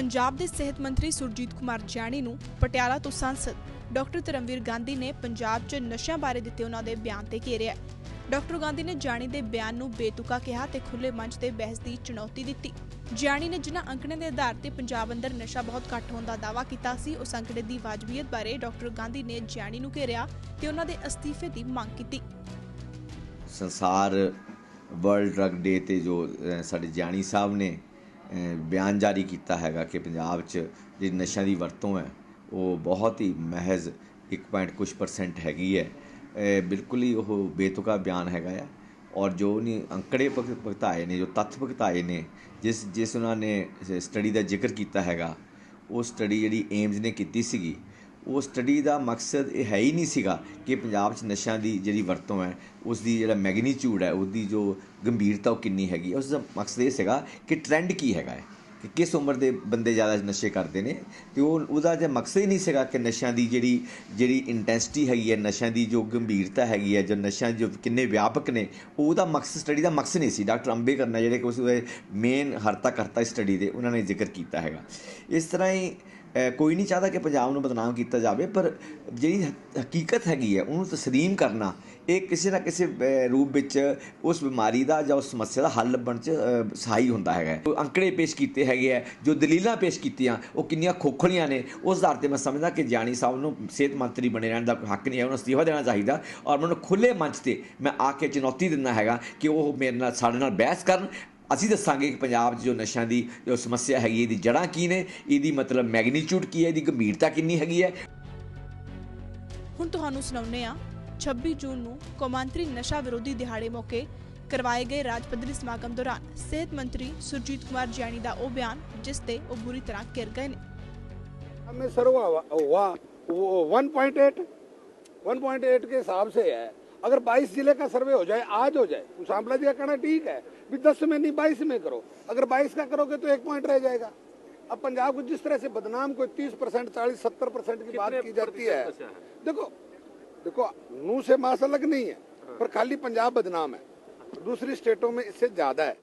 ਪੰਜਾਬ ਦੇ ਸਿਹਤ ਮੰਤਰੀ ਸੁਰਜੀਤ ਕੁਮਾਰ ਜਾਣੀ ਨੂੰ ਪਟਿਆਲਾ ਤੋਂ ਸੰਸਦ, ਡਾਕਟਰ ਧਰਮਵੀਰ ਗਾਂਧੀ ਨੇ ਪੰਜਾਬ 'ਚ ਨਸ਼ਿਆਂ ਬਾਰੇ ਦਿੱਤੇ ਉਹਨਾਂ ਦੇ ਬਿਆਨ ਤੇ ਘੇਰਿਆ ਡਾਕਟਰ ਗਾਂਧੀ ਨੇ ਜਾਣੀ ਦੇ ਬਿਆਨ ਨੂੰ ਬੇਤੁਕਾ ਕਿਹਾ ਤੇ ਖੁੱਲੇ ਮੰਚ ਤੇ ਬਹਿਸ ਦੀ ਚੁਣੌਤੀ ਦਿੱਤੀ। ਜਾਣੀ ਨੇ ਜਿਨ੍ਹਾਂ ਅੰਕੜਿਆਂ ਦੇ ਆਧਾਰ ਤੇ ਪੰਜਾਬ ਅੰਦਰ ਨਸ਼ਾ ਬਹੁਤ ਘੱਟ ਹੋਣ ਦਾ ਦਾਅਵਾ ਕੀਤਾ ਸੀ, ਉਸ ਅੰਕੜੇ ਦੀ ਵਾਜਬੀਅਤ ਬਾਰੇ ਡਾਕਟਰ ਗਾਂਧੀ ਨੇ ਜਾਣੀ ਨੂੰ ਘੇਰਿਆ ਤੇ ਉਹਨਾਂ ਦੇ ਅਸਤੀਫੇ ਦੀ ਮੰਗ ਕੀਤੀ। ਸੰਸਾਰ ਵਰਲਡ ਡਰੱਗ ਡੇ ਤੇ ਜੋ ਸਾਡੇ ਜਾਣੀ ਸਾਹਿਬ ਨੇ ਬਿਆਨ ਜਾਰੀ ਕੀਤਾ ਹੈਗਾ ਕਿ ਪੰਜਾਬ 'ਚ ਜਿਹੜੀ ਨਸ਼ਿਆਂ ਦੀ ਵਰਤੋਂ ਹੈ, ਉਹ ਬਹੁਤ ਹੀ ਮਹਿਜ਼ 1. ਕੁਛ ਪਰਸੈਂਟ ਹੈਗੀ ਹੈ ਬਿਲਕੁਲ ਹੀ ਉਹ ਬੇਤੁਕਾ ਬਿਆਨ ਹੈਗਾ ਆ ਔਰ ਜੋ ਨੇ ਅੰਕੜੇ ਭੁਗ- ਭੁਗਤਾਏ ਨੇ, ਜੋ ਤੱਥ ਭਗਤਾਏ ਨੇ, ਜਿਸ ਜਿਸ ਉਹਨਾਂ ਨੇ ਸਟੱਡੀ ਦਾ ਜ਼ਿਕਰ ਕੀਤਾ ਹੈਗਾ, ਉਹ ਸਟੱਡੀ ਜਿਹੜੀ ਏਮਜ਼ ਨੇ ਕੀਤੀ ਸੀਗੀ ਉਹ ਸਟੱਡੀ ਦਾ ਮਕਸਦ ਇਹ ਹੈ ਹੀ ਨਹੀਂ ਸੀਗਾ ਕਿ ਪੰਜਾਬ 'ਚ ਨਸ਼ਿਆਂ ਦੀ ਜਿਹੜੀ ਵਰਤੋਂ ਹੈ ਉਸ ਦੀ ਜਿਹੜਾ ਮੈਗਨੀਚਿਊਡ ਹੈ ਉਹਦੀ ਜੋ ਗੰਭੀਰਤਾ ਉਹ ਕਿੰਨੀ ਹੈਗੀ ਉਸ ਦਾ ਮਕਸਦ ਇਹ ਸੀਗਾ ਕਿ ਟ੍ਰੈਂਡ ਕੀ ਹੈਗਾ ਹੈ, ਕਿ ਕਿਸ ਉਮਰ ਦੇ ਬੰਦੇ ਜ਼ਿਆਦਾ ਨਸ਼ੇ ਕਰਦੇ ਨੇ ਤੇ ਉਹ, ਉਹਦਾ ਜੇ ਮਕਸਦ ਹੀ ਨਹੀਂ ਸੀਗਾ ਕਿ ਨਸ਼ਿਆਂ ਦੀ ਜਿਹੜੀ ਜਿਹੜੀ ਇੰਟੈਂਸਿਟੀ ਹੈਗੀ ਹੈ, ਨਸ਼ਿਆਂ ਦੀ ਜੋ ਗੰਭੀਰਤਾ ਹੈਗੀ ਹੈ, ਜੋ ਨਸ਼ਿਆਂ ਜੋ ਕਿੰਨੇ ਵਿਆਪਕ ਨੇ, ਉਹਦਾ ਮਕਸਦ ਸਟੱਡੀ ਦਾ ਮਕਸਦ ਨਹੀਂ ਸੀ। ਡਾਕਟਰ ਅੰਬੇਕਰ ਨੇ ਜਿਹੜੇ ਕਿ ਉਸ ਦੇ ਮੇਨ ਹਰਤਾ ਕਰਤਾ ਸਟੱਡੀ ਦੇ, ਉਹਨਾਂ ਨੇ ਜ਼ਿਕਰ ਕੀਤਾ ਹੈਗਾ। ਇਸ ਤਰ੍ਹਾਂ ਹੀ ਕੋਈ ਨਹੀਂ ਚਾਹਦਾ ਕਿ ਪੰਜਾਬ ਨੂੰ ਬਦਨਾਮ ਕੀਤਾ ਜਾਵੇ, ਪਰ ਜਿਹੜੀ ਹਕੀਕਤ ਹੈਗੀ ਹੈ, ਉਹਨੂੰ ਤਸਲੀਮ ਕਰਨਾ, ਇਹ ਕਿਸੇ ਨਾ ਕਿਸੇ ਰੂਪ ਵਿੱਚ ਉਸ ਬਿਮਾਰੀ ਦਾ ਜਾਂ ਉਸ ਸਮੱਸਿਆ ਦਾ ਹੱਲ ਲੱਭਣ 'ਚ ਸਹਾਈ ਹੁੰਦਾ ਹੈਗਾ ਜੋ ਅੰਕੜੇ ਪੇਸ਼ ਕੀਤੇ ਹੈਗੇ ਆ ਜੋ ਦਲੀਲਾਂ ਪੇਸ਼ ਕੀਤੀਆਂ, ਉਹ ਕਿੰਨੀਆਂ ਖੋਖਲੀਆਂ ਨੇ, ਉਸ ਆਧਾਰ ਤੇ ਮੈਂ ਸਮਝਦਾ ਕਿ ਜਾਨੀ ਸਾਹਿਬ ਨੂੰ ਸਿਹਤ ਮੰਤਰੀ ਬਣੇ ਰਹਿਣ ਦਾ ਹੱਕ ਨਹੀਂ ਹੈ, ਉਹਨੂੰ ਅਸਤੀਫਾ ਦੇਣਾ ਚਾਹੀਦਾ ਔਰ ਮੈਨੂੰ ਖੁੱਲੇ ਮੰਚ ਤੇ ਮੈਂ ਆ ਕੇ ਚੁਣੌਤੀ ਦਿੰਦਾ ਹੈਗਾ ਕਿ ਉਹ ਮੇਰੇ ਨਾਲ, ਸਾਡੇ ਨਾਲ ਬਹਿਸ ਕਰਨ ਅਸੀਂ ਦੱਸਾਂਗੇ ਕਿ ਪੰਜਾਬ 'ਚ ਜੋ ਨਸ਼ਿਆਂ ਦੀ ਜੋ ਸਮੱਸਿਆ ਹੈਗੀ ਇਹਦੀ ਜੜ੍ਹਾਂ ਕੀ ਨੇ ਇਹਦੀ ਮਤਲਬ ਮੈਗਨੀਚਿਊਡ ਕੀ ਹੈ ਇਹਦੀ ਗੰਭੀਰਤਾ ਕਿੰਨੀ ਹੈਗੀ ਹੈ ਹੁਣ ਤੁਹਾਨੂੰ ਸੁਣਾਉਂਦੇ ਆ 26 ਜੂਨ ਨੂੰ ਕੌਮਾਂਤਰੀ ਨਸ਼ਾ ਵਿਰੋਧੀ ਦਿਹਾੜੇ ਮੌਕੇ ਕਰਵਾਏ ਗਏ ਰਾਜ ਪੱਧਰੀ ਸਮਾਗਮ ਦੌਰਾਨ ਸਿਹਤ ਮੰਤਰੀ ਸੁਰਜੀਤ ਕੁਮਾਰ ਜੈਣੀ ਦਾ ਉਹ ਬਿਆਨ ਜਿਸ ਤੇ ਉਹ ਬੁਰੀ ਤਰ੍ਹਾਂ ਘਿਰ ਗਏ ਨੇ हमें सर्वा हुआ वो 1.8 1.8 के हिसाब से है अगर 22 ज़िले का सर्वे हो जाए आज हो जाए सांपला जी का कहना ठीक है भी 10 में नहीं 22 में करो। अगर 22 का करोगे तो एक पॉइंट रह जाएगा। अब पंजाब को जिस तरह से बदनाम कोई 30 परसेंट चालीस सत्तर परसेंट की बात की जाती है देखो देखो नू से मास अलग नहीं है पर खाली पंजाब बदनाम है। दूसरी स्टेटों में इससे ज़्यादा है।